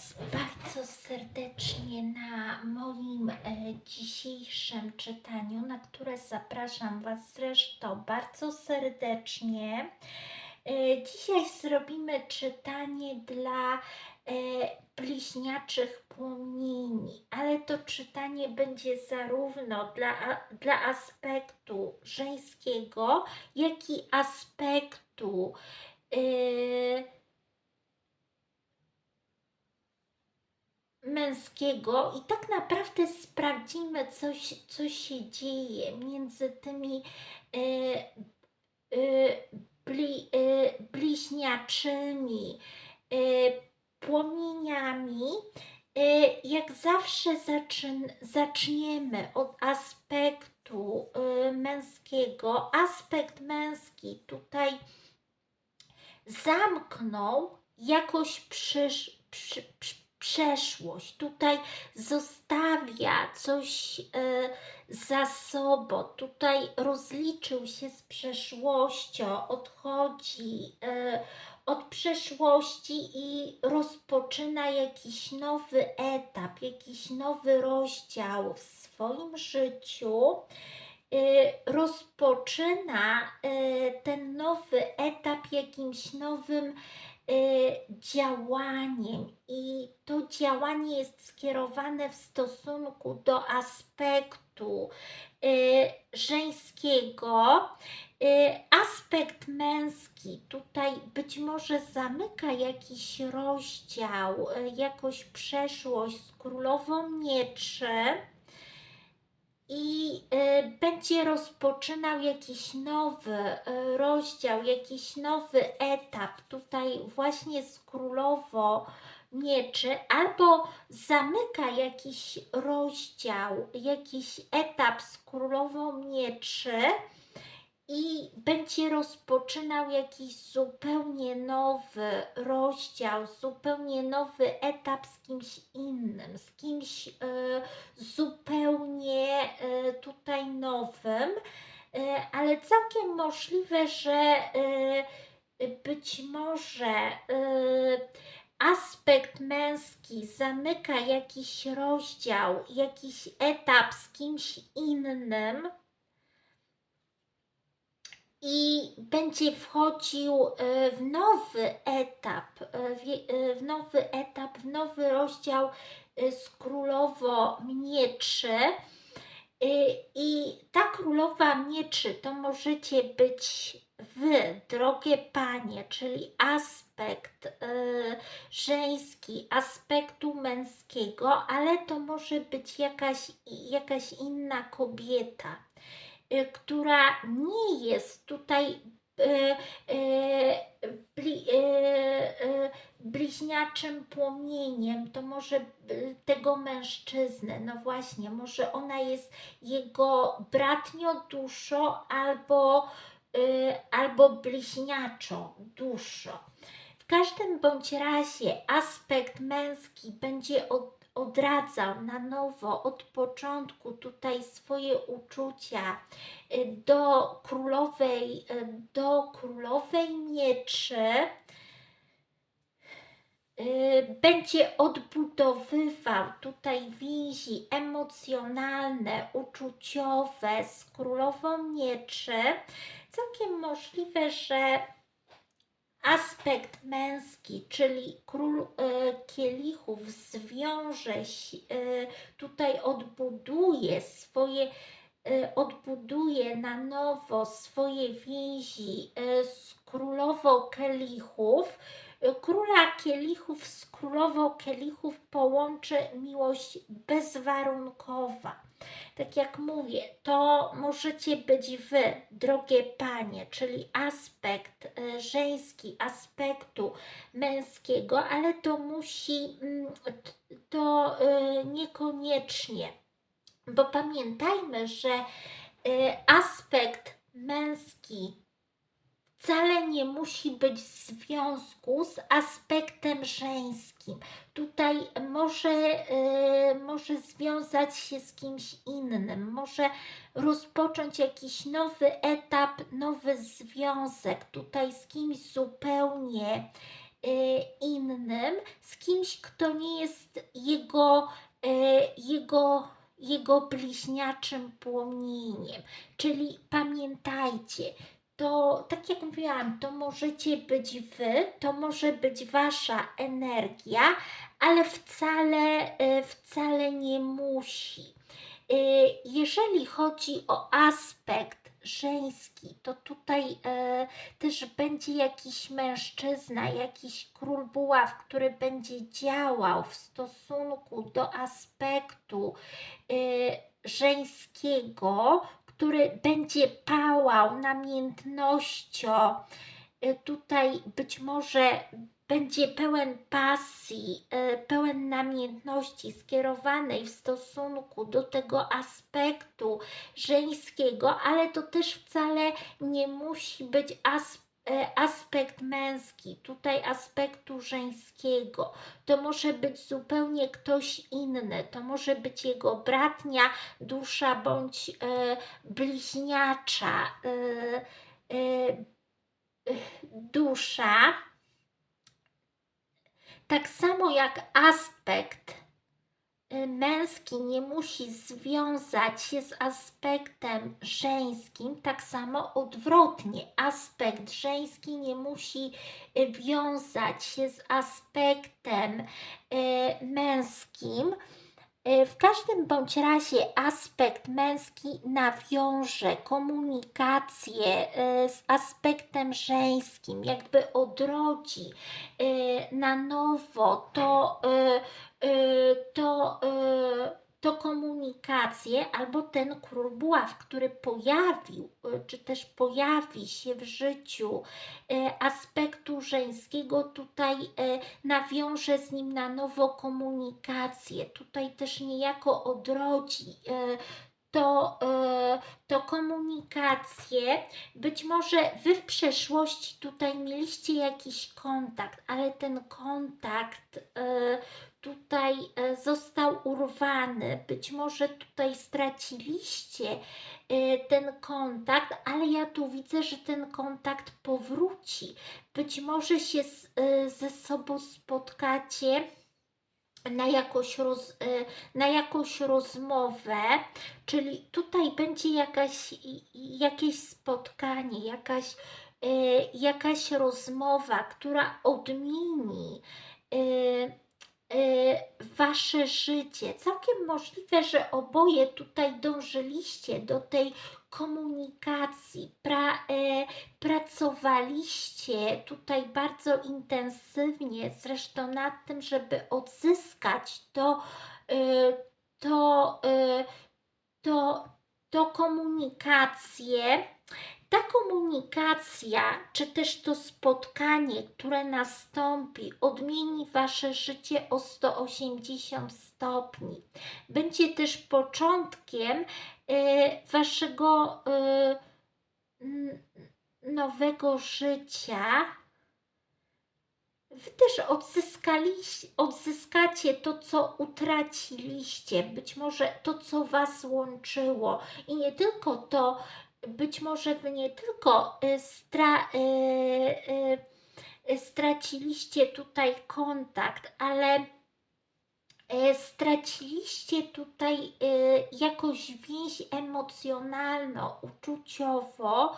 Was bardzo serdecznie na moim e, dzisiejszym czytaniu, na które zapraszam Was zresztą bardzo serdecznie. E, dzisiaj zrobimy czytanie dla e, bliźniaczych płomieni, ale to czytanie będzie zarówno dla, dla aspektu żeńskiego, jak i aspektu. Męskiego i tak naprawdę sprawdzimy, coś, co się dzieje między tymi e, e, bli, e, bliźniaczymi e, płomieniami. E, jak zawsze zaczyn, zaczniemy od aspektu e, męskiego. Aspekt męski tutaj zamknął jakoś przysz, przy, przy, przeszłość. Tutaj zostawia coś e, za sobą. Tutaj rozliczył się z przeszłością, odchodzi e, od przeszłości i rozpoczyna jakiś nowy etap, jakiś nowy rozdział w swoim życiu. E, rozpoczyna ten nowy etap jakimś nowym działaniem. I to działanie jest skierowane w stosunku do aspektu e, żeńskiego. E, Aspekt męski. Tutaj być może zamyka jakiś rozdział, jakąś przeszłość z królową mieczy i y, będzie rozpoczynał jakiś nowy y, rozdział, jakiś nowy etap. Tutaj właśnie z królowo mieczy, albo zamyka jakiś rozdział, jakiś etap z królową mieczy i będzie rozpoczynał jakiś zupełnie nowy rozdział, zupełnie nowy etap z kimś innym, z kimś e, zupełnie tutaj nowym, e, ale całkiem możliwe, że e, być może e, aspekt męski zamyka jakiś rozdział, jakiś etap z kimś innym i będzie wchodził w nowy etap, w nowy etap, w nowy rozdział z królowo mieczy. E, I ta królowa mieczy to możecie być wy, drogie panie, czyli aspekt e, żeński, aspektu męskiego, ale to może być jakaś, jakaś inna kobieta y, która nie jest tutaj y, y, bli, y, y, bliźniaczym płomieniem, to może tego mężczyzny, no właśnie, może ona jest jego bratnią duszą albo, albo bliźniaczą duszą. W każdym bądź razie aspekt męski będzie od, odradzał na nowo, od początku tutaj swoje uczucia y, do królowej, y, do królowej mieczy. Y, Będzie odbudowywał tutaj więzi emocjonalne, uczuciowe z królową mieczy. Całkiem możliwe, że aspekt męski, czyli król e, kielichów zwiąże się, e, tutaj odbuduje swoje, e, odbuduje na nowo swoje więzi z królową kielichów. Króla kielichów z królową kielichów połączy miłość bezwarunkowa. Tak jak mówię, to możecie być wy, drogie panie, czyli aspekt e, żeński, aspektu męskiego, ale to musi, mm, to e, niekoniecznie, bo pamiętajmy, że e, aspekt męski wcale nie musi być w związku z aspektem żeńskim. Tutaj może, e, może związać się z kimś innym, może rozpocząć jakiś nowy etap, nowy związek tutaj z kimś zupełnie innym, z kimś, kto nie jest jego, e, jego, jego bliźniaczym płomieniem. Czyli pamiętajcie, to tak jak mówiłam, to możecie być wy, to może być wasza energia, ale wcale, e, wcale nie musi. E, Jeżeli chodzi o aspekt żeński, to tutaj e, też będzie jakiś mężczyzna, jakiś król buław, który będzie działał w stosunku do aspektu żeńskiego, który będzie pałał namiętnością. E, Tutaj być może będzie pełen pasji, e, pełen namiętności skierowanej w stosunku do tego aspektu żeńskiego, ale to też wcale nie musi być as, e, aspekt męski, tutaj aspektu żeńskiego. To może być zupełnie ktoś inny, to może być jego bratnia dusza bądź e, bliźniacza e, e, dusza. Tak samo jak aspekt męski nie musi związać się z aspektem żeńskim, tak samo odwrotnie. Aspekt żeński nie musi y, wiązać się z aspektem y, męskim. Y, W każdym bądź razie aspekt męski nawiąże komunikację y, z aspektem żeńskim, jakby odrodzi y, na nowo to, to, to komunikację, albo ten król buław, który pojawił, y, czy też pojawi się w życiu y, aspektu żeńskiego, tutaj y, nawiąże z nim na nowo komunikację. Tutaj też niejako odrodzi to, to komunikację. Być może wy w przeszłości tutaj mieliście jakiś kontakt, ale ten kontakt tutaj y, został urwany. Być może tutaj straciliście y, ten kontakt, ale ja tu widzę, że ten kontakt powróci. Być może się z, y, ze sobą spotkacie na jakąś, roz, na jakąś rozmowę, czyli tutaj będzie jakaś, jakieś spotkanie, jakaś, jakaś rozmowa, która odmieni wasze życie. Całkiem możliwe, że oboje tutaj dążyliście do tej komunikacji, pra, e, pracowaliście tutaj bardzo intensywnie, zresztą nad tym, żeby odzyskać to, e, to, e, to, to komunikację. Ta komunikacja, czy też to spotkanie, które nastąpi, odmieni Wasze życie o 180 stopni. Będzie też początkiem e, Waszego n- nowego życia. Wy też odzyskacie to, co utraciliście, być może to, co Was łączyło. I nie tylko to, być może Wy nie tylko y, stra, y, y, straciliście tutaj kontakt, ale straciliście tutaj jakąś więź emocjonalną, uczuciowo,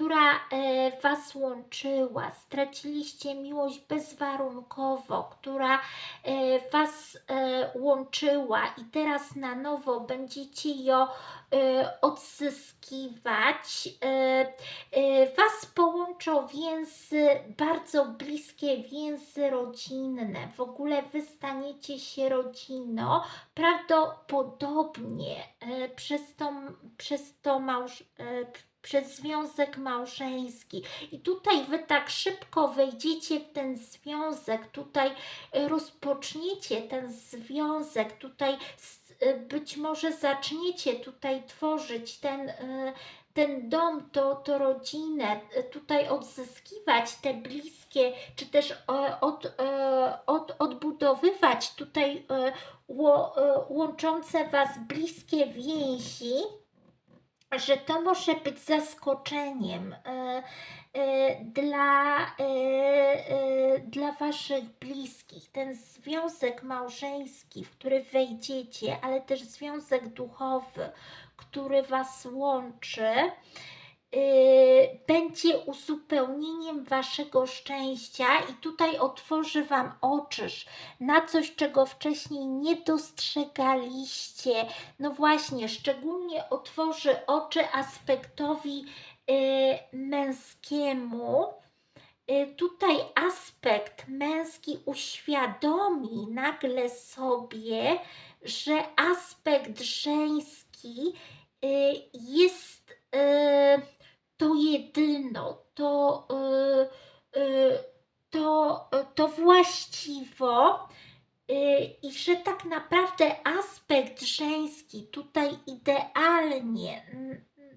która e, Was łączyła. Straciliście miłość bezwarunkowo, która e, Was e, łączyła i teraz na nowo będziecie ją odzyskiwać. Was połączą więzy, bardzo bliskie więzy rodzinne. W ogóle Wy staniecie się rodziną. Prawdopodobnie przez, tą, przez to małż, e, przez związek małżeński. I tutaj Wy tak szybko wejdziecie w ten związek, tutaj e, rozpoczniecie ten związek, tutaj e, być może zaczniecie tutaj tworzyć ten, e, ten dom, to, to rodzinę, e, tutaj odzyskiwać te bliskie, czy też e, od, e, od, odbudowywać tutaj łączące Was bliskie więzi. że to może być zaskoczeniem dla, dla Waszych bliskich. Ten związek małżeński, w który wejdziecie, ale też związek duchowy, który Was łączy, y, będzie uzupełnieniem Waszego szczęścia i tutaj otworzy Wam oczy na coś, czego wcześniej nie dostrzegaliście. No właśnie, szczególnie otworzy oczy aspektowi y, męskiemu. Y, tutaj aspekt męski uświadomi nagle sobie, że aspekt żeński y, jest y, to jedyno, to, y, to, to właściwo i że tak naprawdę aspekt żeński tutaj idealnie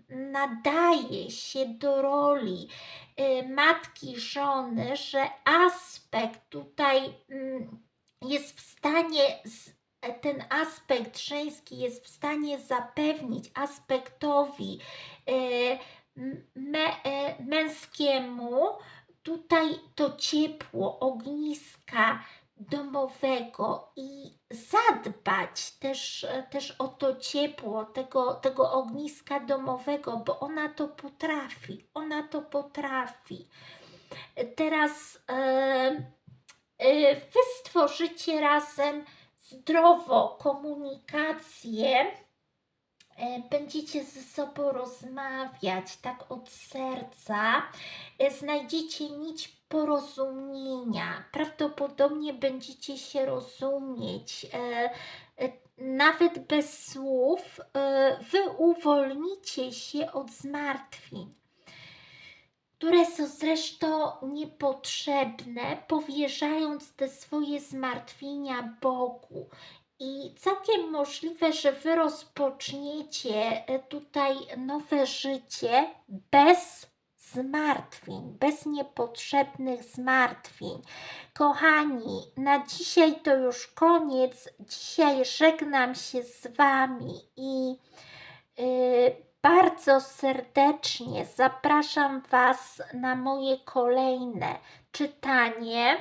nadaje się do roli matki, żony, że aspekt tutaj mm, jest w stanie, ten aspekt żeński jest w stanie zapewnić aspektowi m- me, e, męskiemu tutaj to ciepło ogniska domowego i zadbać też, e, też o to ciepło tego, tego ogniska domowego, bo ona to potrafi, ona to potrafi. Teraz e, e, wy stworzycie razem zdrowo komunikację, e, będziecie ze sobą rozmawiać tak od serca, e, znajdziecie nić porozumienia, prawdopodobnie będziecie się rozumieć. e, Nawet bez słów, wy uwolnicie się od zmartwień, które są zresztą niepotrzebne, powierzając te swoje zmartwienia Bogu. I całkiem możliwe, że wy rozpoczniecie e, tutaj nowe życie bez zmartwień, bez niepotrzebnych zmartwień. Kochani, na dzisiaj to już koniec. Dzisiaj żegnam się z Wami i y, bardzo serdecznie zapraszam Was na moje kolejne czytanie